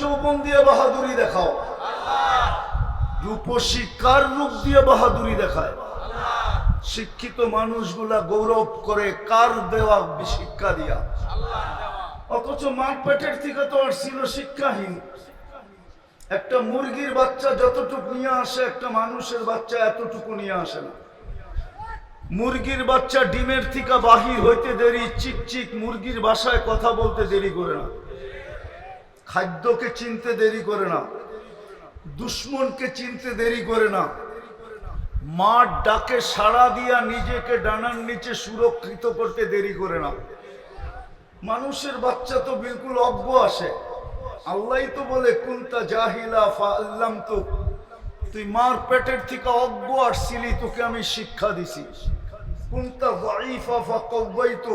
যৌবন দিয়ে বাহাদুরি দেখাও। রূপসী কার রূপ দিয়ে বাহাদুরি দেখায়। শিক্ষিত মানুষগুলা গৌরব করে কার দেওয়া শিক্ষা দিয়া? অথচ মার পেটের থেকে তো আর ছিল শিক্ষাহীন। একটা মুরগির বাচ্চা যতটুকু নিয়ে আসে, একটা মানুষের বাচ্চা এতটুকু নিয়ে আসে না। মুরগির বাচ্চা ডিমের থেকে বাহির হইতে দেরি, চিকচিক মুরগির বাসায় কথা বলতে দেরি করে না। খাদ্যকে চিনতে দেরি করে না। দুশ্মনকে চিনতে দেরি করে না। মার ডাকে সাড়া দিয়া নিজেকে ডানার নিচে সুরক্ষিত করতে দেরি করে না। মানুষের বাচ্চা তো বিলকুল অজ্ঞ আসে। আল্লাহ তো বলে, কুন্তা জাহিলা ফা আল্লাম তো তুই মার পেটের থেকে অজ্ঞ আসছিলি, তোকে আমি শিক্ষা দিছি। কুন্তা ফা কব্বাই মার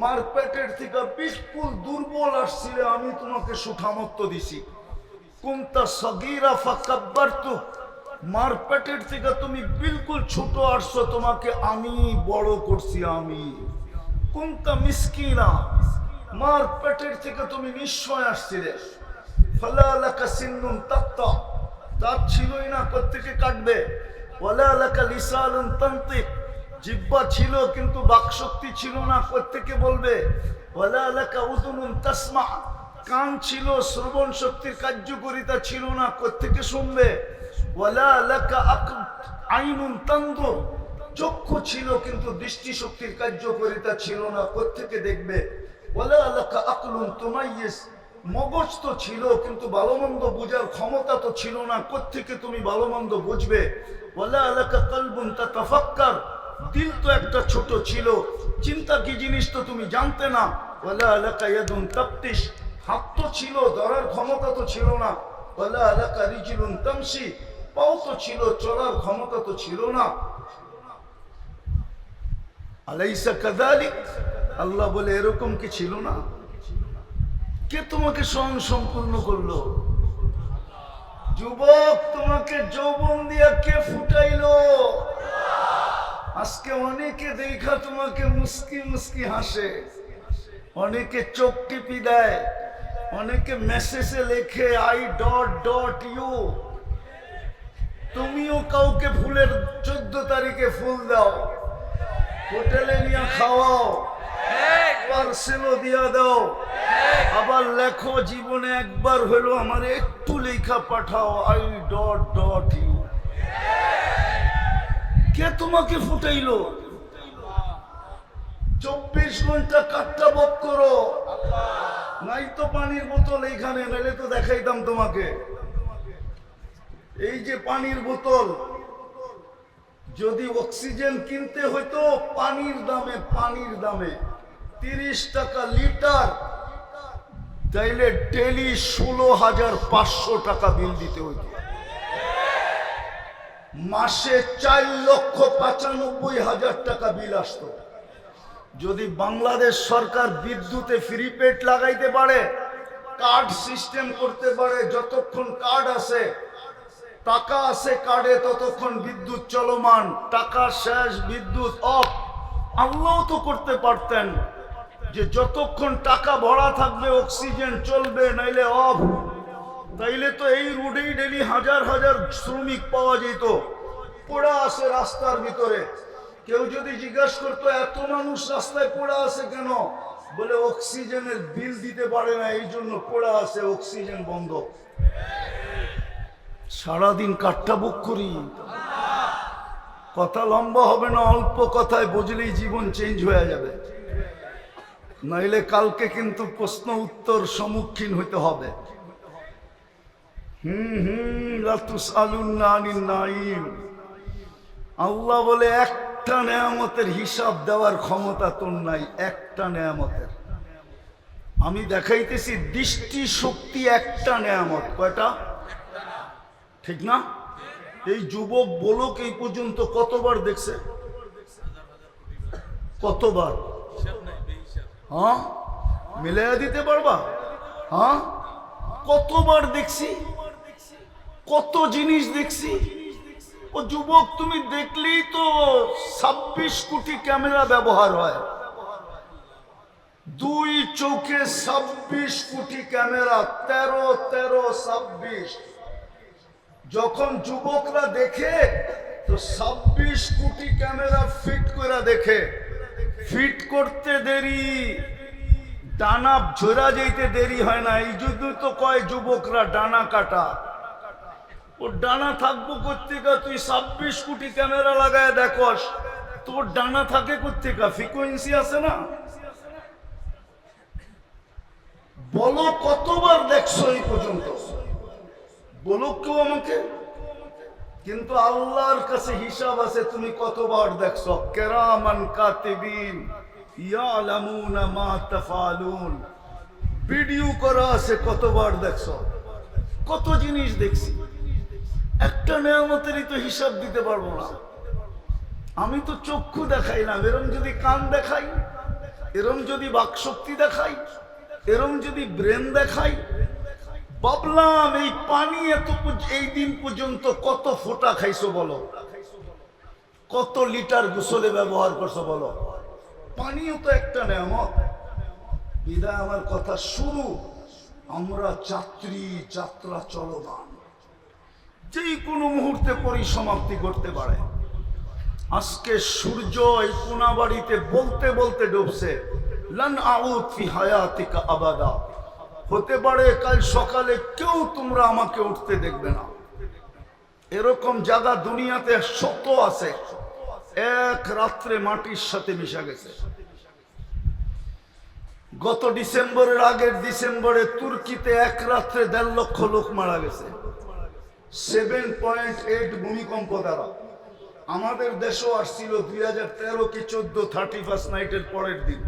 পেটের থেকে বিলকুল দুর্বল আসছিলে, আমি তোমাকে সুঠামত্ব দিছি। কুন্তা সগীরা ফা কাব্বারতু মার পেটের থেকে তুমি বিলকুল ছোট আসছো, তোমাকে আমি বড় করছি আমি। কুন্তা মিসকিনা মার পেটের থেকে তুমি নিশ্চয় আসছিলে। ফলালাকা সিন্নুন তাত্তা, দাঁত ছিলই না প্রত্যেকে কাটবে? ওয়ালালাকা লিসালুন তান্তিক জিব্বা ছিল, কিন্তু বাকশক্তি ছিল না। প্রত্যেকে বলবে তাসমা। কান ছিল, শ্রবণ শক্তির কার্যকরিতা ছিল না। প্রত্যেকে শুনবে আইনুন তান্দুর চক্ষু ছিল, কিন্তু দৃষ্টি শক্তির কার্যকরিতা ছিল না। প্রত্যেকে দেখবে ওলা আলাকা আকলুন তোমাইয়েস। মগজ তো ছিল, কিন্তু ভালো মন্দ বোঝার ক্ষমতা তো ছিল না। কোত্থেকে তুমি ভালো মন্দ বুঝবে ওলা আলাকা কলবুন তা তফাক্কার দিল তো একটা ছোট ছিল। চিন্তা কি জিনিস তো তুমি জানতে না? ওলা ইয়াদুন হাত তো ছিল, ধরার ক্ষমতা তো ছিল না। ওলা রিজিলুন তামসি পাও তো ছিল, চলার ক্ষমতা তো ছিল না। আলাইসা আল্লাহ বলে, এরকম কি ছিল না? কে তোমাকে স্বয়ং সম্পূর্ণ করল? যুবক, তোমাকে যৌবন দিয়া কে ফুটাইলো? আজকে অনেকে দেখা তোমাকে মুস্কি মুস্কি হাসে, অনেকে চোখ টিপি দেয়, অনেকে মেসেজে লেখে আই ডট ডট ইউ তুমিও কাউকে ফুলের চোদ্দ তারিখে ফুল দাও, হোটেলে নিয়ে খাওয়াও পার্সেলও দিয়া দাও, আবার লেখো, জীবনে একবার হলো আমার একটু লেখা পাঠাও I dot dot U K তোমাকে ফুটাইলো? চব্বিশ ঘণ্টা কাটটা বক করো। নাই তো পানির বোতল এইখানে, নাইলে তো দেখাইতাম তোমাকে। এই যে পানির বোতল, যদি অক্সিজেন কিনতে হইতো পানির দামে পানির দামে, তিরিশ টাকা লিটার, তাইলে ডেলি ষোলো হাজার পাঁচশো টাকা বিল দিতে হইতো। মাসে চার লক্ষ পঁচানব্বই হাজার টাকা বিল আসত। যদি বাংলাদেশ সরকার বিদ্যুতে ফ্রি পেড লাগাইতে পারে কার্ড সিস্টেম করতে পারে, যতক্ষণ কার্ড আছে, টাকা আছে কার্ডে ততক্ষণ বিদ্যুৎ চলমান, টাকা শেষ, বিদ্যুৎ অফ আল্লাহ তো করতে পারতেন যে যতক্ষণ টাকা ভরা থাকবে অক্সিজেন চলবে, নাইলে অফ তাইলে তো এই রোডেই ডেলি হাজার হাজার শ্রমিক পাওয়া যেত। পড়া আছে রাস্তার ভিতরে। কেউ যদি জিজ্ঞাসা করতো, এত মানুষ রাস্তায় পড়া আছে কেন? বলে, অক্সিজেনের বিল দিতে পারে না, এই জন্য পড়া আছে, অক্সিজেন বন্ধ। সারাদিন কাঠটা বুক করি। কথা লম্বা হবে না, অল্প কথায় বুঝলেই জীবন চেঞ্জ হয়ে যাবে। নইলে কালকে কিন্তু প্রশ্ন উত্তর সম্মুখীন হইতে হবে হুম হুম লাতুস আলুন নাইম আল্লাহ বলে, একটা নেয়ামতের হিসাব দেওয়ার ক্ষমতা তোর নাই, একটা নেয়ামতের। আমি দেখাইতেছি দৃষ্টি শক্তি একটা নেয়ামত। কয়টা? ঠিক না? এই যুবক বলক এই পর্যন্ত কতবার দেখছে? কতবার? হ্যাঁ? মিলাইয়া দিতে পারবা? হ্যাঁ? কতবার দেখছি? কত জিনিস দেখছি। ও যুবক, তুমি দেখলেই তো ছাব্বিশ কোটি ক্যামেরা ব্যবহার হয়। দুই চোখে ছাব্বিশ কোটি ক্যামেরা, তেরো তেরো, ছাব্বিশ। যখন যুবকরা দেখে, তো ছাব্বিশ কোটি ক্যামেরা ফিট করে দেখে। ফিট করতে দেরি ডানা ঝোরা যেতে দেরি হয় না। এই জন্য তো কয় যুবকরা ডানা কাটা। ও ডানা থাকব কোথেকা তুই ছাব্বিশ কোটি ক্যামেরা লাগায় দেখস। তোর ডানা থাকে কোথেকা ফ্রিকোয়েন্সি আছে না? বলো কতবার দেখছ এই পর্যন্ত? বলো কেউ আমাকে? কিন্তু আল্লাহর কাছে হিসাব আছে, তুমি কতবার দেখছ? কেরামান কাতিবিন ইয়ালামুনা মা তাফালুন। ভিডিও করা আছে, কতবার দেখছ? কত জিনিস দেখছি। একটা নেয়ামতেরই তো হিসাব দিতে পারব না। আমি তো চক্ষু দেখাই না, এরম যদি কান দেখাই, এরম যদি বাকশক্তি দেখাই, এরম যদি ব্রেন দেখাই, ভাবলাম এই পানি এত এই দিন পর্যন্ত কত ফোঁটা খাইছো বলো? কত লিটার গোসলে ব্যবহার করছ বলো? পানিও তো একটা নেয়ামত। বিদায়, আমার কথা শুরু। আমরা যাত্রী, যাত্রা চলমান। যেই কোনো মুহূর্তে পরিসমাপ্তি করতে পারে। আজকে সূর্য এই কোনাবাড়িতে বলতে বলতে ডুবছে। লান আউত ফি হায়াতিকা আবাদা। হতে পারে কাল সকালে কেউ তোমরা আমাকে উঠতে দেখবে না। এরকম জায়গা দুনিয়াতে শত আছে। এক রাত্রে মাটির সাথে মিশা গেছে। গত ডিসেম্বরের আগের ডিসেম্বরে তুর্কিতে এক রাত্রে দেড় লক্ষ লোক মারা গেছে। সেভেন পয়েন্ট এইট ভূমিকম্প দ্বারা আমাদের দেশও আসছিল দুই হাজার তেরো কি চোদ্দ থার্টি ফার্স্ট নাইটের পরের দিন।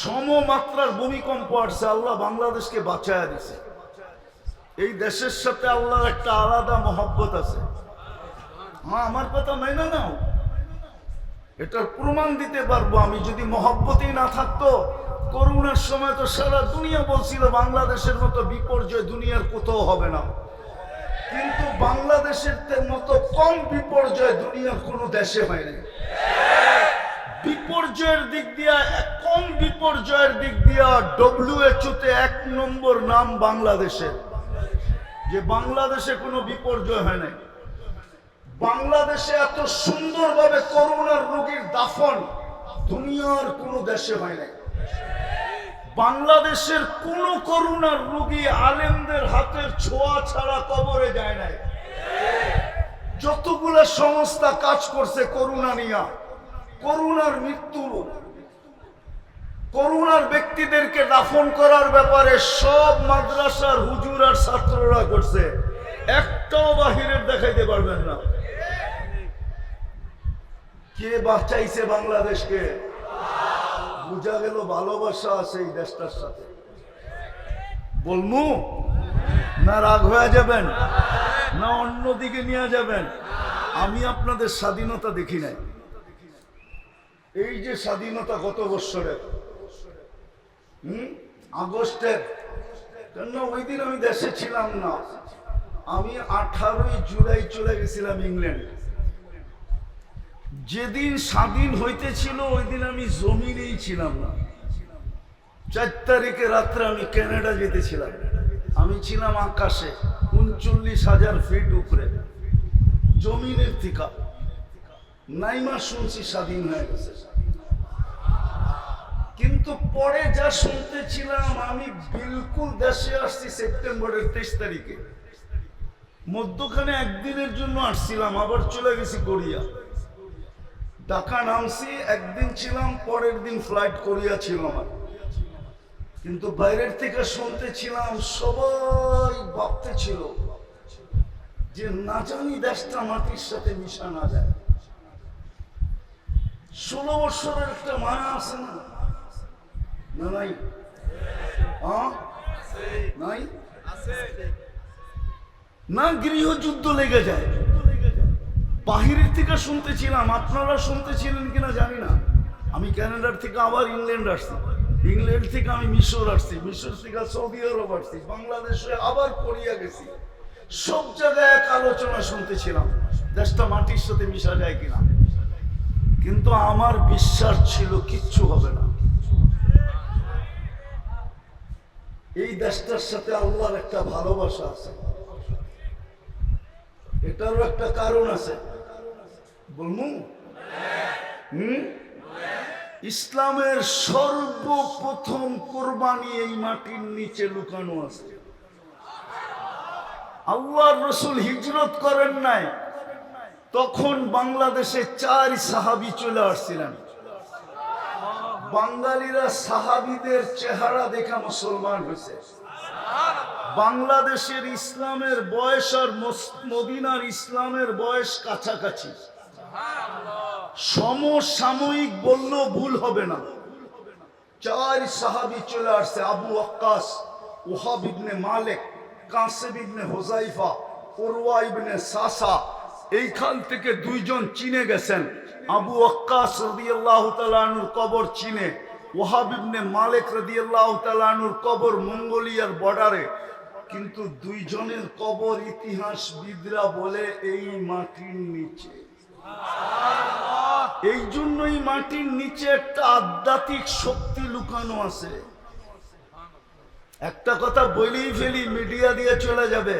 সমমাত্রার ভূমিকম্প আসছে, আল্লাহ বাংলাদেশকে বাঁচায়া দিছে। এই দেশের সাথে আল্লাহর একটা আলাদা মহব্বত আছে। হ্যাঁ আমার কথা মেনে নাও। এটার প্রমাণ দিতে পারব আমি, যদি মহব্বতই না থাকতো, করোনার সময় তো সারা দুনিয়া বলছিল বাংলাদেশের মতো বিপর্যয় দুনিয়ার কোথাও হবে না। কিন্তু বাংলাদেশের মতো কম বিপর্যয় দুনিয়ার কোনো দেশে হয়নি বিপর্যয়ের দিক দিয়া, কম বিপর্যয়ের দিক দিয়া ডব্লিউএচও তে এক নম্বর নাম বাংলাদেশের যে বাংলাদেশে কোনো বিপর্যয় হয় নাই। বাংলাদেশে এত সুন্দরভাবে করোনার রোগীর দাফন দুনিয়ার কোনো দেশে হয় নাই। বাংলাদেশের কোন করুণার রোগী আলেমদের হাতের ছোঁয়া ছাড়া কবরে যায় নাই। যতগুলা সংস্থা কাজ করছে করুণা নিয়া করোনার মৃত্যু করোনার ব্যক্তিদেরকে দাফন করার ব্যাপারে সব মাদ্রাসার হুজুর আর ছাত্ররা করছে। একটাও বাহিরের দেখাইতে পারবেন না। কে বাঁচাইছে বাংলাদেশকে? বুঝা গেল ভালোবাসা আছে এই দেশটার সাথে। বলমু, না রাগ হয়ে যাবেন, না অন্যদিকে নিয়ে যাবেন। আমি আপনাদের স্বাধীনতা দেখি নাই। এই যে স্বাধীনতা গত বৎসরের, হুম? আগস্টের কেন ওই দিন আমি দেশে ছিলাম না। আমি আঠারোই জুলাই চলে গেছিলাম ইংল্যান্ড। যেদিন স্বাধীন হইতেছিল, ওই দিন আমি জমিনেই ছিলাম না। চার তারিখে রাত্রে আমি কানাডা যেতেছিলাম। আমি ছিলাম আকাশে, উনচল্লিশ হাজার ফিট উপরে। জমিনের থিকা। নাইমা শুনছি স্বাধীন হয়ে গেছে। কিন্তু পরে যা শুনতেছিলাম, আমি বিলকুল দেশে আসছি সেপ্টেম্বরের তেইশ তারিখে। মধ্যখানে একদিনের জন্য আসছিলাম, আবার চলে গেছি কোরিয়া ঢাকা নামছি, একদিন ছিলাম, পরের দিন ফ্লাইট কোরিয়া ছিল আমার কিন্তু বাইরের থেকে শুনতেছিলাম, সবাই ভাবতে ছিল যে না জানি দেশটা মাটির সাথে মিশা না যায়। ষোলো বছরের একটা মায়া আছে না? না নাই? নাই? না গৃহযুদ্ধ লেগে যায়। বাহিরের থেকে শুনতেছিলাম, আপনারা শুনতেছিলেন কিনা জানি না। আমি কানাডার থেকে আবার ইংল্যান্ড আসছি। ইংল্যান্ড থেকে আমি মিশর আসছি, মিশর থেকে সৌদি আরব আসছি, বাংলাদেশে আবার কোরিয়া গেছি। সব জায়গায় এক আলোচনা শুনতেছিলাম, দেশটা মাটির সাথে মিশা যায় কিনা। কিন্তু আমার বিশ্বাস ছিল কিচ্ছু হবে না। এই দেশটার সাথে আল্লাহর একটা ভালোবাসা আছে। এটারও একটা কারণ আছে। বলমু? হুম? ইসলামের সর্বপ্রথম কোরবানি এই মাটির নিচে লুকানো আছে। আল্লাহর রসুল হিজরত করেন নাই। তখন বাংলাদেশে চার সাহাবি চলে আসছিলেন। বাঙালিরা সাহাবিদের চেহারা দেখা মুসলমান হয়েছে। বাংলাদেশের ইসলামের বয়স আর মদিনার ইসলামের বয়স কাছাকাছি। সমসাময়িক বললেও ভুল হবে না। চার সাহাবি চলে আসছে, আবু আক্কাস, ওহাব ইবনে মালিক কাসেব ইবনে হোজাইফা ওরওয়া ইবনে সাসা, এইখান থেকে দুইজন চিনে গেছেন। আবু আক্কাস রাদিয়াল্লাহু তাআলার কবর চিনে, ওহাব ইবনে মালিক রাদিয়াল্লাহু তাআলার কবর মঙ্গোলিয়ার বর্ডারে। কিন্তু দুইজনের কবর ইতিহাসবিদরা বলে, এই মাটির নিচে। এই জন্যই মাটির নিচে একটা আধ্যাত্মিক শক্তি লুকানো আছে। একটা কথা বলেই ফেলি, মিডিয়া দিয়ে চলে যাবে।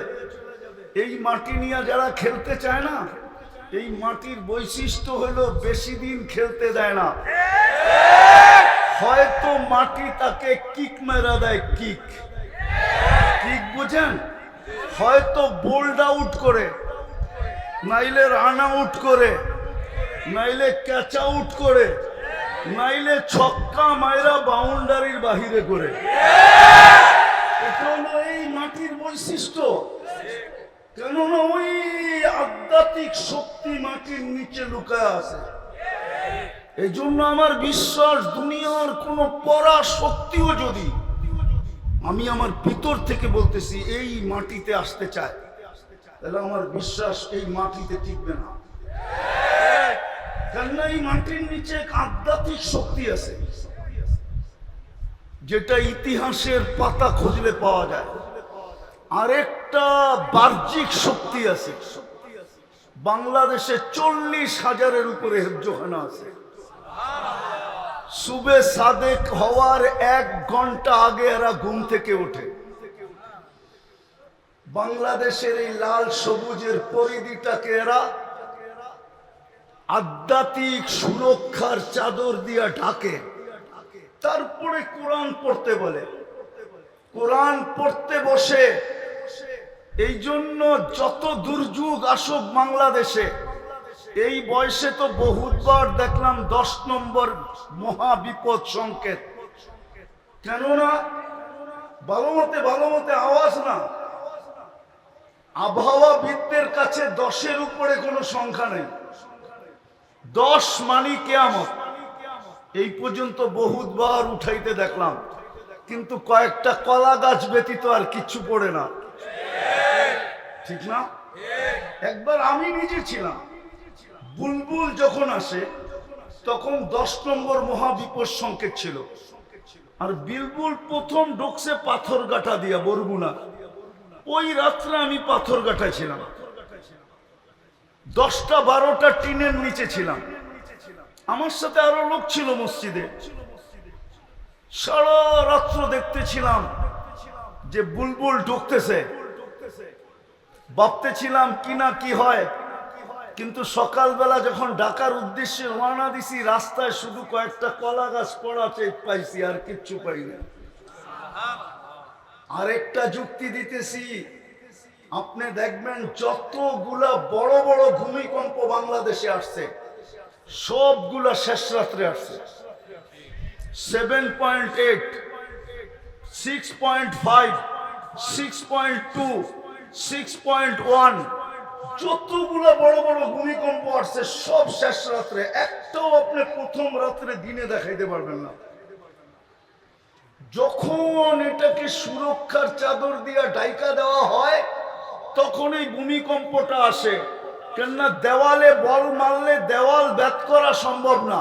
এই মাটি নিয়ে যারা খেলতে চায় না, এই মাটির বৈশিষ্ট্য হলো বেশি দিন খেলতে দেয় না। হয়তো মাটি তাকে কিক মেরা দেয়, কিক। কিক বুঝেন? হয়তো বোল্ড আউট করে। নাইলে রান আউট করে, নাইলে ক্যাচ আউট করে, নাইলে ছক্কা মাইরা বাউন্ডারির বাহিরে করে। এটা এই মাটির বৈশিষ্ট্য। কেননা ওই আধ্যাত্মিক শক্তি মাটির নিচে লুকায় আছে। এই জন্য আমার বিশ্বাস, দুনিয়ার কোন পরা শক্তিও যদি আমি আমার ভিতর থেকে বলতেছি, এই মাটিতে আসতে চায়। তাহলে আমার বিশ্বাস এই মাটিতে টিকবে না। কেননা এই মাটির নিচে এক আধ্যাত্মিক শক্তি আছে, যেটা ইতিহাসের পাতা খুঁজলে পাওয়া যায়। আরেকটা বাহ্যিক শক্তি আছে, বাংলাদেশে চল্লিশ হাজারের উপরে হেফজোখানা আছে। সুবে সাদেক হওয়ার এক ঘণ্টা আগে এরা ঘুম থেকে ওঠে। বাংলাদেশের এই লাল সবুজের পরিধিটাকে এরা আধ্যাত্মিক সুরক্ষার চাদর দিয়া ঢাকে। তারপরে কোরআন পড়তে বলে। কোরআন পড়তে বসে। এই জন্য যত দুর্যোগ আসুক বাংলাদেশে, এই বয়সে তো বহুতবার দেখলাম দশ নম্বর মহা বিপদ সংকেত। কেননা, ভালো মতে ভালো মতে আওয়াজ না। আবহাওয়াবিদদের কাছে দশের উপরে কোনো সংখ্যা নেই। দশ মানি কেয়ামত। এই পর্যন্ত বহুতবার উঠাইতে দেখলাম। কিন্তু কয়েকটা কলা গাছ ব্যতীত আর কিচ্ছু পড়ে না। ঠিক না? একবার আমি নিজে ছিলাম। বুলবুল যখন আসে, তখন দশ নম্বর মহাবিপদ সংকেত ছিল। আর বিলবুল প্রথম ঢুকছে পাথর গাটা দিয়া বরগুনা ওই রাত্রে আমি পাথর গাটায় ছিলাম দশটা বারোটা টিনের নিচে ছিলাম। আমার সাথে আরও লোক ছিল মসজিদে। সারা রাত্র দেখতেছিলাম যে বুলবুল ঢুকতেছে। ভাবতেছিলাম কি না কি হয়। কিন্তু সকালবেলা যখন ঢাকার উদ্দেশ্যে রওনা দিছি, রাস্তায় শুধু কয়েকটা কলা গাছ পড়া পাইছি আর কিচ্ছু পাই না আরেকটা যুক্তি দিতেছি। আপনি দেখবেন যতগুলা বড় বড় ভূমিকম্প বাংলাদেশে আসছে, সবগুলা শেষ রাত্রে আসছে। Seven point eight six point five six point two six point one যতগুলো বড় বড় ভূমিকম্প আসছে, সব শেষ রাত্রে। একটাও আপনি প্রথম রাত্রে দিনে দেখাইতে পারবেন না। যখন এটাকে সুরক্ষার চাদর দিয়া ডাইকা দেওয়া হয়, তখন এই ভূমিকম্পটা আসে। কেননা দেওয়ালে বল মারলে দেওয়াল ব্যাত করা সম্ভব না।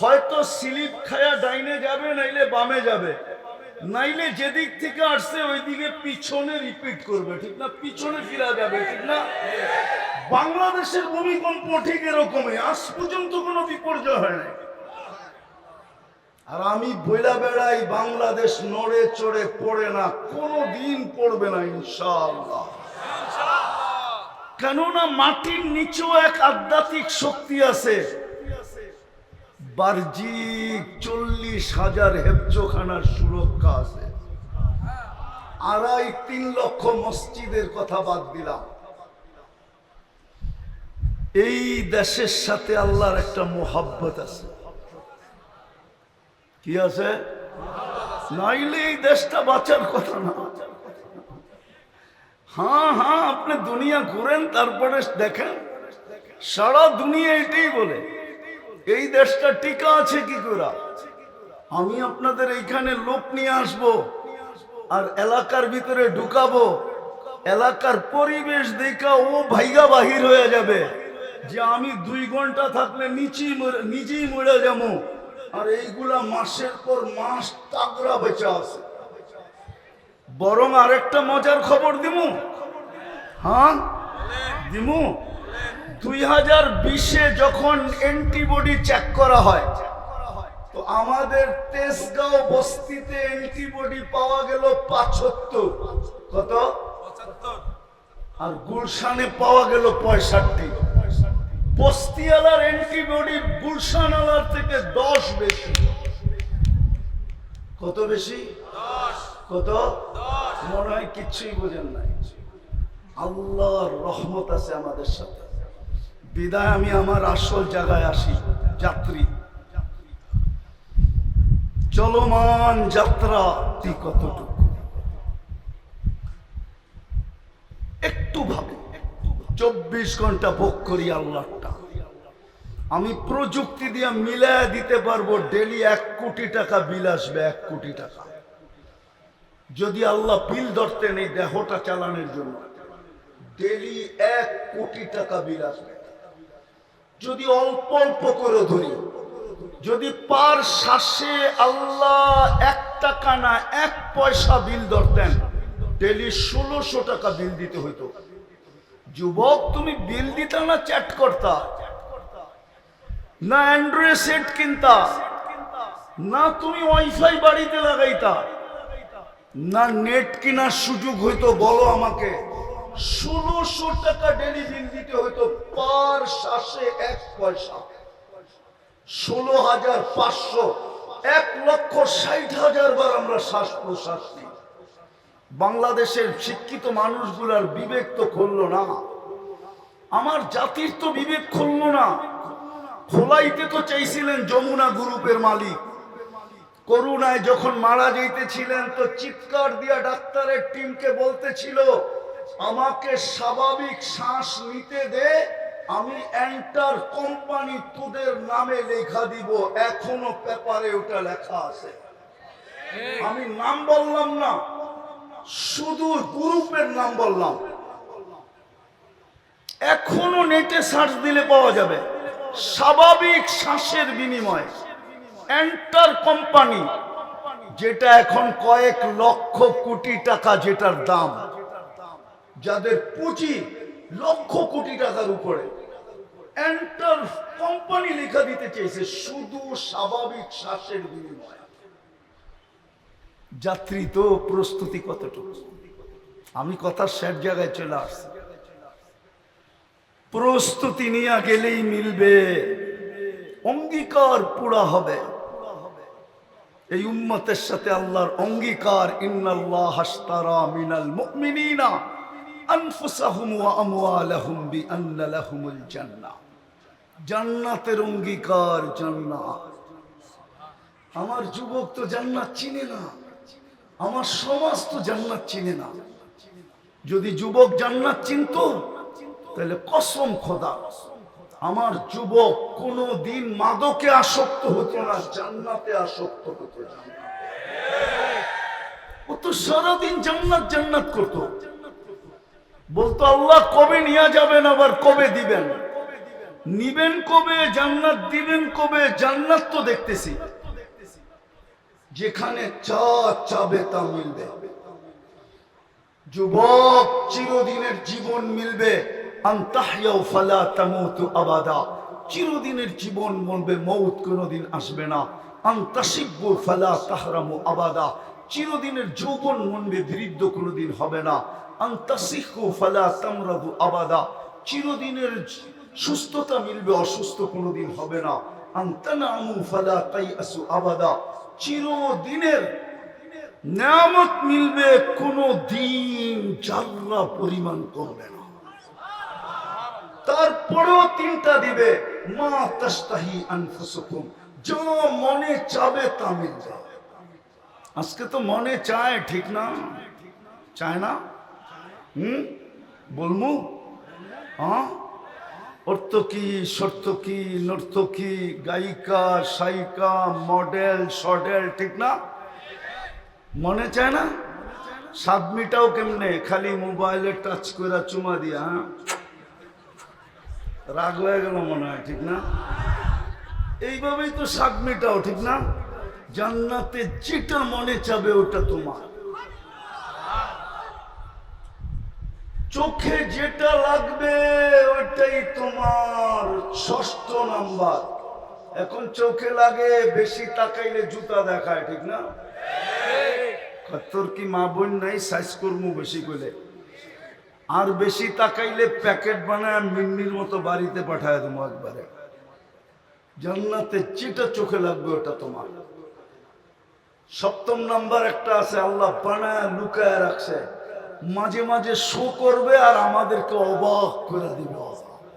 হয়তো স্লিপ খায়া ডাইনে যাবে, নাইলে বামে যাবে। নাইলে যেদিক থেকে আসছে, ওইদিকে পিছনে রিপিট করবে। ঠিক না? পিছনে ফিরা যাবে, ঠিক না? বাংলাদেশের ভূমিকম্প ঠিক এরকমই। আজ পর্যন্ত কোনো বিপর্যয় হয় নাই। আর আমি বইলা বেড়াই বাংলাদেশ নড়ে চড়ে পড়ে না কোনো দিন পড়বে না ইনশাল্লাহ কেননা মাটির নিচেও এক আধ্যাত্মিক শক্তি আছে। বার্জিক চল্লিশ হাজার হেফজোখানার সুরক্ষা আছে। আড়াই তিন লক্ষ মসজিদের কথা বাদ দিলাম। এই দেশের সাথে আল্লাহর একটা মোহাব্বত আছে। কি আছে? নাইলে এই দেশটা বাঁচার কথা না। হ্যাঁ হ্যাঁ আপনি দুনিয়া ঘুরেন, তারপরে দেখেন। সারা দুনিয়া এটাই বলে, এই দেশটা টিকা আছে কি করে আমি আপনাদের এইখানে লোক নিয়ে আসব আর এলাকার ভিতরে ঢুকাবো। এলাকার পরিবেশ দেখা ও ভাইগা বাহির হয়ে যাবে। যে আমি দুই ঘণ্টা থাকলে নিচেই নিজেই মরে যাব। আর এইগুলা মাসের পর মাস তাগড়া বেঁচে আছে। বরং আরেকটা মজার খবর দিমু। হ্যাঁ? দিমু? দুই হাজার বিশে যখন অ্যান্টিবডি চেক করা হয়, তো আমাদের তেজগাঁও বস্তিতে অ্যান্টিবডি পাওয়া গেল পাঁচাত্তর কত? আর গুলশানে পাওয়া গেল পঁয়ষট্টি। বস্তিওয়ালার অ্যান্টিবডি গুলশানওয়ালার থেকে দশ বেশি। কত বেশি? কত? মনে হয় কিচ্ছুই বোঝেন নাই। আল্লাহর রহমত আছে আমাদের সাথে। বিদায় আমি আমার আসল জায়গায় আসি, যাত্রী। চলমান যাত্রা তুই কতটুকু? একটু ভাবে। চব্বিশ ঘণ্টা ভোগ করি আল্লাহটা। আমি প্রযুক্তি দিয়ে মিলায় দিতে পারব ডেলি এক কোটি টাকা বিল আসবে, এক কোটি টাকা। যদি আল্লাহ বিল ধরতেন এই দেহটা চালানোর জন্য ডেলি এক কোটি টাকা বিল আসবে। যদি অল্প অল্প করে ধরি, যদি পার শ্বাসে আল্লাহ এক টাকা না এক পয়সা বিল ধরতেন ডেলি ষোলোশো টাকা বিল দিতে হইতো। যুবক, তুমি বিল দিতা না চ্যাট করতা? না অ্যান্ড্রয়েড সেট কিনতা? না তুমি ওয়াইফাই বাড়িতে লাগাইতা? না নেট কেনার সুযোগ হইতো বলো আমাকে? ষোলোশো টাকা ডেলি বিল দিতে হইতো পার শ্বাসে এক পয়সা। ষোলো হাজার পাঁচশো, এক লক্ষ ষাট হাজার বার আমরা শ্বাস প্রশ্বাস নিই। বাংলাদেশের শিক্ষিত মানুষগুলার বিবেক তো খুললো না। আমার জাতির তো বিবেক খুললো না। খোলাইতে তো চাইছিলেন যমুনা গ্রুপের মালিক। করুণায় যখন মারা যাইতেছিলেন তো চিৎকার দিয়া ডাক্তারের টিমকে বলতেছিল, আমাকে স্বাভাবিক শ্বাস নিতে দে, আমি এন্টার কোম্পানি তোদের নামে লেখা দিব। এখনও পেপারে ওটা লেখা আছে। আমি নাম বললাম না। শুধু গ্রুপের নাম বললাম। এখনও নেটে সার্চ দিলে পাওয়া যাবে। স্বাভাবিক শ্বাসের বিনিময়। এন্টার কোম্পানি যেটা এখন কয়েক লক্ষ কোটি টাকা যেটার দাম। যাদের পুঁজি লক্ষ কোটি টাকার উপরে। এন্টার কোম্পানি লেখা দিতে চেয়েছে, শুধু স্বাভাবিক শ্বাসের বিনিময়। যাত্রী তো প্রস্তুতি কতটুকু? আমি কথা শেষ জায়গায় চলে আসছি। প্রস্তুতি নিয়ে গেলেই মিলবে। অঙ্গীকার পুরা হবে। এই উম্মতের সাথে আল্লাহর অঙ্গীকার ওয়া জান্নাতের অঙ্গীকার জান্নাত। আমার যুবক তো জান্নাত চিনে না। আমার সমাজ তো জান্নাত চিনে না। যদি যুবক জান্নাত চিনত, তাহলে কসম খোদা, আমার যুবক কোনো দিন মাদকে আসক্ত হতো না, জান্নাতে আসক্ত হতো। ও তো সারাদিন জান্নাত জান্নাত করত। বলতো, আল্লাহ কবে নিয়ে যাবেন আবার কবে দিবেন? নিবেন কবে, জান্নাত দিবেন কবে, জান্নাত তো দেখতেছি। যেখানে চা চাবে তা মিলবে। যুবক চিরদিনের জীবন মিলবে। আবাদা। চিরদিনের জীবন বলবে, মৌত কোনোদিন আসবে না। আন্তাসিব্য ফালা তাহরামু আবাদা। চিরদিনের যৌবন মনবে বৃদ্ধ কোনোদিন হবে না। আন্তাসিহু ফালা তামরাদু আবাদা। চিরদিনের সুস্থতা মিলবে, অসুস্থ কোনোদিন হবে না। আন্তানামু ফালা তাইয়াসু আবাদা। চিরদিনের নিয়ামত মিলবে, কোনো দিন জাররা পরিমাণ করবে না। তারপরেও তিনটা দিবে, মা তাস্তাহি আনফুসুকুম, যা মনে চাবে তা মিলবে আজকে তো মনে চায়, ঠিক না? চায় না? হুম? বলমু? হ্যাঁ? অর্থকি সর্তকি নর্তকি গায়িকা, সায়িকা, মডেল, সডেল, ঠিক না? মনে চায় না? সাদমিটাও কেমনে? খালি মোবাইলে টাচ করে চুমা দিয়া হ্যাঁ? রাগ হয়ে গেল মনে হয়, ঠিক না? এইভাবেই তো সাদমিটাও ঠিক না? জান্নাতে যেটা মনে চাবে ওটা তোমার। চোখে যেটা লাগবে, ওইটাই তোমার ষষ্ঠ নাম্বার। এখন চোখে লাগে, বেশি তাকাইলে জুতা দেখায়, ঠিক না? তোর কি মা বোন নাই? সাইজ করব বেশি করে আর বেশি তাকাইলে প্যাকেট বানায় মিন্নির মতো বাড়িতে পাঠায় দেবো একবারে। জান্নাতে যেটা চোখে লাগবে ওটা তোমার। সপ্তম নাম্বার একটা আছে, আল্লাহ বানায় লুকায় রাখছে। মাঝে মাঝে শো করবে আর আমাদেরকে অবাক করে দিবে, অবাক।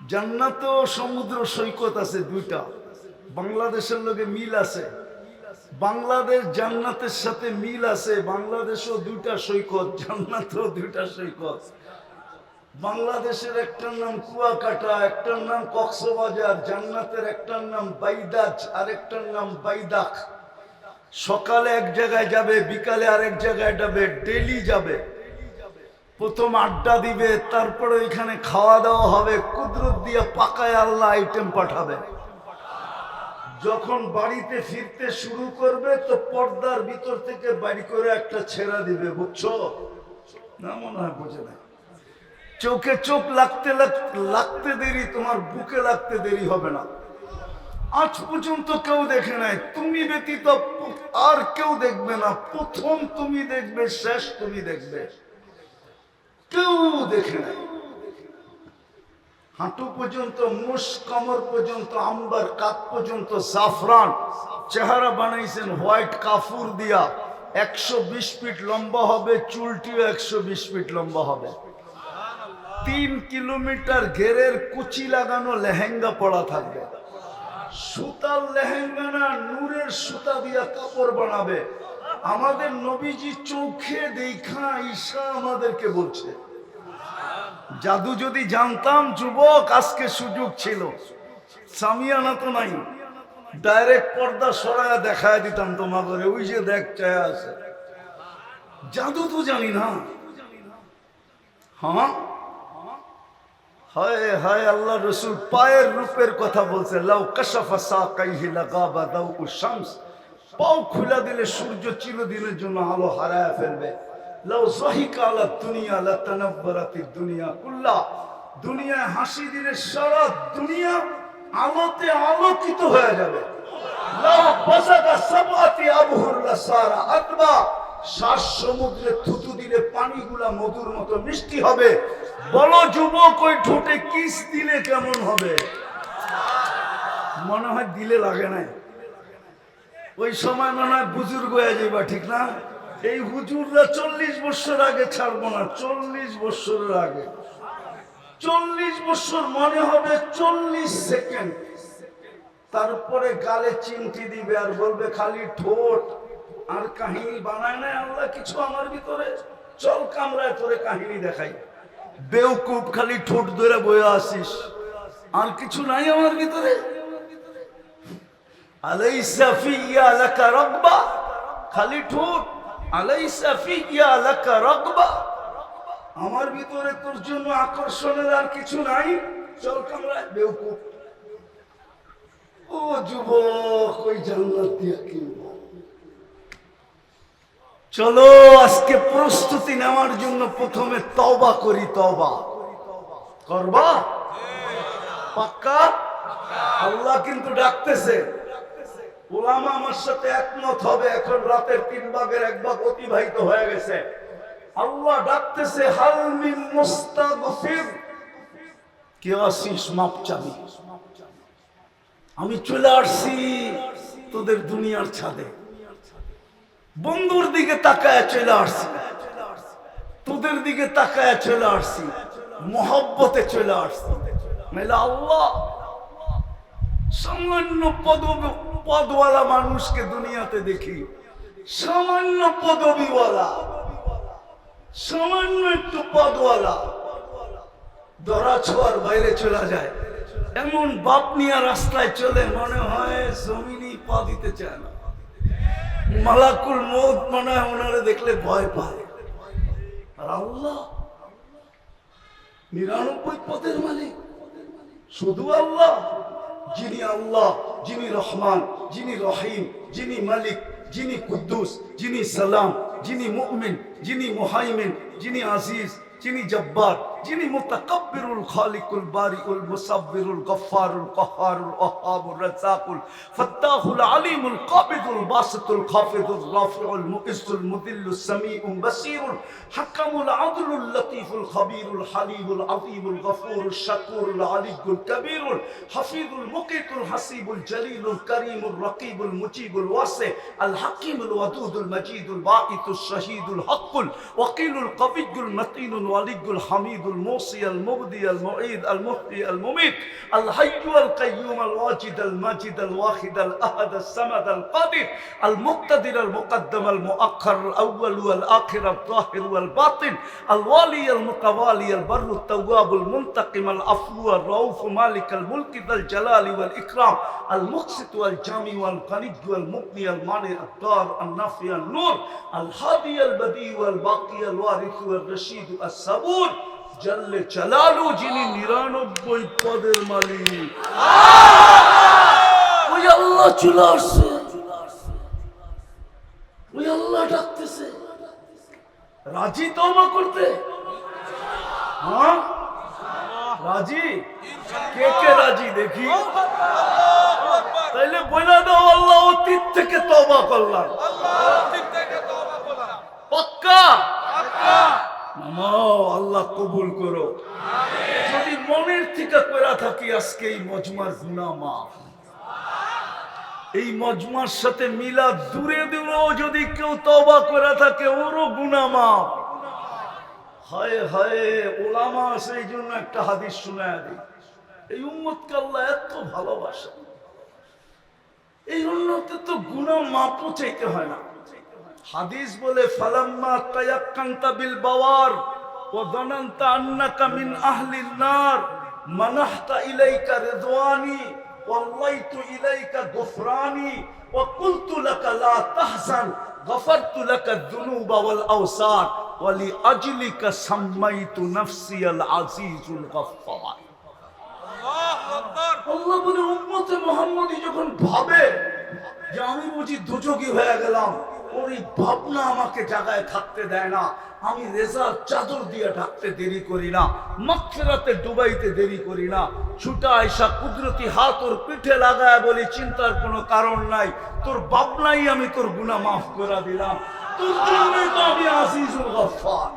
জান্নাতেও সমুদ্র সৈকত আছে দুইটা। বাংলাদেশের লোকে মিল আছে। বাংলাদেশ জান্নাতের সাথে মিল আছে, বাংলাদেশও দুইটা সৈকত, জান্নাতেও দুইটা সৈকত। বাংলাদেশের একটার নাম কুয়াকাটা, একটার নাম কক্সবাজার, জান্নাতের একটার নাম বাইদাজ আর একটার নাম বাইদাক সকালে এক জায়গায় যাবে, বিকালে আরেক জায়গায় যাবে ডেলি যাবে। প্রথম আড্ডা দিবে, তারপরে ওইখানে খাওয়া দাওয়া হবে, কুদরত দিয়ে পাকায় আল্লাহ আইটেম পাঠাবে। যখন বাড়িতে ফিরতে শুরু করবে, তো পর্দার ভিতর থেকে বাড়ি করে একটা ছেড়া দিবে, বুঝছ? না মনে হয় বোঝে না। চোখে চোখ লাগতে লাগ- লাগতে দেরি, তোমার বুকে লাগতে দেরি হবে না। আজ পর্যন্ত কেউ দেখে নাই। তুমি ব্যতীত আর কেউ দেখবে না। প্রথম তুমি দেখবে, শেষ তুমি দেখবে। কেউ দেখে নাই হাঁটু পর্যন্ত মুস কমর পর্যন্ত, আম্বার কাপ পর্যন্ত, জাফরান চেহারা বানাইছেন হোয়াইট কাফুর দিয়া। একশো বিশ ফিট লম্বা হবে, চুলটিও একশো বিশ ফিট লম্বা হবে। তিন কিলোমিটার ঘেরের কুচি লাগানো লেহেঙ্গা পড়া থাকবে। সুতার লেহেঙ্গা না নূরের সুতা দিয়া কাপড় বানাবে। আমাদের নবীজি চোখে দেখা ঈশা আমাদেরকে বলছে। জাদু যদি জানতাম, যুবক, আজকে সুযোগ ছিল। সামিয়ানা তো নাই। ডাইরেক্ট পর্দা সরায়া দেখায় দিতাম তোমাদের ওই যে দেখ চায় আছে। জাদু তো জানি না। হ্যাঁ? হায় হায় আল্লাহ রসুল, পায়ের রূপের কথা বলছে। লাউ কাশাফা লাগাবা দাউ শামস। পাও খুলা দিলে সূর্য চিরদিনের জন্য আলো হারায় ফেলবে। লাউ আলা দুনিয়া, লা তানাব্বারাতি দুনিয়া কুল্লা। দুনিয়ায় হাসি দিলে সারা দুনিয়া আলোতে আলোকিত হয়ে যাবে। লাউ বাসাকা সাবাতি আবহুর লা সারা আতবা। শ্বাস সমুদ্রে থুতু দিলে পানিগুলা মধুর মতো মিষ্টি হবে। বলো যুবক, ওই ঠোঁটে কিস দিলে কেমন হবে? মনে হয় দিলে লাগে নাই। ওই সময় মনে হয় বুজুর্গ হয়ে যাইবা, ঠিক না? এই হুজুররা চল্লিশ বছর আগে ছাড়বো না, চল্লিশ বছরের আগে। চল্লিশ বছর মনে হবে চল্লিশ সেকেন্ড। তারপরে গালে চিমটি দিবে আর বলবে, খালি ঠোঁট আর কাহিনী বানায় না আল্লাহ, কিছু আমার ভিতরে? চল কামরায় তোরে কাহিনী দেখাই। বেউকুপ খালি ঠোঁট ধরে বয়ে আসিস। আর কিছু নাই আমার ভিতরে? আলাইসা খালি ঠোঁট। আলাইসা আমার ভিতরে তোর জন্য আকর্ষণের আর কিছু নাই। চল কামরায় বেউকুপ ও যুবক, ওই জান্নাত দিয়া কিনবো। চলো, আজকে নেওয়ার জন্য প্রথমে তবা করি তবা করবা? পাক্কা? আল্লাহ কিন্তু ডাকতেছে। ওলামা আমার সাথে একমত হবে, এখন রাতের তিন ভাগের এক ভাগ অতিবাহিত হয়ে গেছে। আল্লাহ ডাকতেছে হালমিন মুস্তাগফির। কে আসিস, মাপ চাবি। আমি চলে আসছি তোদের দুনিয়ার ছাদে। বন্ধুর দিকে তাকায় চলে আসছি। তোদের দিকে তাকায় চলে আসছি, মহব্বতে চলে আসছি। মেলা আল্লাহ, সামান্য পদ পদওয়ালা মানুষকে দুনিয়াতে দেখি। সামান্য পদবিওয়ালা, সামান্য একটু পদওয়ালা। দরা ছোঁয়ার বাইরে চলে যায়। এমন বাপ নিয়ে রাস্তায় চলে মনে হয় জমিনই পা দিতে চায় না। মালাকুল মৌত মনে হয় ওনারে দেখলে ভয় পায়। নিরানব্বই পদের মালিক। শুধু আল্লাহ, যিনি আল্লাহ, যিনি রহমান, যিনি রহিম, যিনি মালিক, যিনি কুদ্দুস, যিনি সালাম, যিনি মুমিন, যিনি মুহাইমিন, যিনি আজিজ, যিনি জব্বার। যিনি মুতাকাব্বিরুল খালিকুল বারিউল মুসাব্বিরুল গফফারুল কহ্হারুল ওয়াহ্হাবুর রাজ্জাকুল ফাত্তাহুল আলিমুল কাবিদুল বাসিতুল খাফিদুল রাফিউল মুইজ্জুল মুদিল্লুস সামিউল বাসীরুল হাকামুল আদলুল লতীফুল খবীরুল হালিমুল আযীমুল গফুরুল শাকুরুল আলিয়ুল কবীরুল হাফিজুল মুকিতুল হাসিবুল জলিলুল করিমুল রকিবুল মুজিবুল ওয়াসি আল হাকিমুল ওয়াদুদুল মজিদুল বাঈতুল শহীদুল হকুল ওয়াকিলুল কবিয়ুল মতিনুল ওয়ালিয়ুল হামিদুল الموصي المبدي المعيد المحيي المميت. الحي القيوم الواجد الماجد الواحد الأحد الصمد القادر. المقتدر المقدم المؤخر الأول والآخر الظاهر والباطن. الوالي المتوالي البر التواب المنتقم العفو الرؤوف مالك الملك ذا الجلال والإكرام. المقسط والجامع والغني والمغني المانع الدار النافع النور. الهادي البديع والباقي الوارث والرشيد الصبور. জাল্লে চালালু যিনি নিরানব্বই পদের মালিক। ওই আল্লাহ চলে আসছে। ওই আল্লাহ ডাকতেছে। রাজি তওবা করতে? হ্যাঁ? রাজি? কে কে রাজি দেখি? তাইলে বলে দাও আল্লাহ অতীত থেকে তওবা করলাম। পাক্কা? কবুল করো। যদি মনের থেকে পেরা থাকি, আজকে এই মজমার গুণা এই মজমার সাথে মিলা দূরে দূরেও যদি কেউ তবা করে থাকে, ওরও গুণা হায় হায়, ওলামা সেই জন্য একটা হাদিস শোনায় দিই। এই উম্মতকে আল্লাহ এত ভালোবাসে। এই উন্নতে তো গুণা মাপও চাইতে হয় না। হাদিস বলে, ফালাম্মা তায়াক্কান্তা বিল বাওয়ার। নার মানাহতা ইলাইকা রিদওয়ানি ওয়াল্লাইতু ইলাইকা গুফরানি ওয়া কুলতু লাকা লা তাহজান গফরতু লাকা যুনুবা ওয়াল আওসার ওয়া লিআজলিকা সাম্মাইতু নাফসি আল আজিজুল গফফার আল্লাহ বলে, উম্মতে মোহাম্মদী যখন ভাবে যে আমি বুঝি দুযোগী হয়ে গেলাম ওর এই ভাবনা আমাকে জায়গায় থাকতে দেয় না। আমি রেজার চাদর দিয়ে ঢাকতে দেরি করি না। মাকফেরাতে ডুবাইতে দেরি করি না। ছুটা আইসা কুদরতি হাত ওর পিঠে লাগায় বলি, চিন্তার কোনো কারণ নাই। তোর ভাবনাই আমি তোর গুনাহ মাফ করে দিলাম। তোর জন্যই তো আমি আজিজুল গফফার।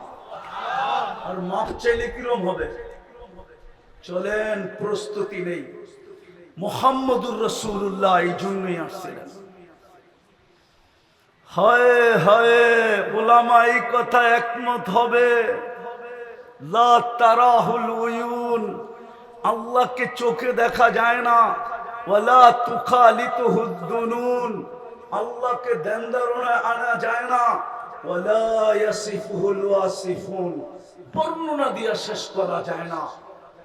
আর মাফ চাইলে কিরম হবে? চলেন, প্রস্তুতি নেই। মোহাম্মদুর রসুল্লাহ এই জন্যই আসছিলেন। হয় হয় ওলামা এই কথা একমত হবে। লা উয়ুন, আল্লাহকে চোখে দেখা যায় না। আল্লাহকে আনা যায় না। বর্ণনা দিয়া শেষ করা যায় না।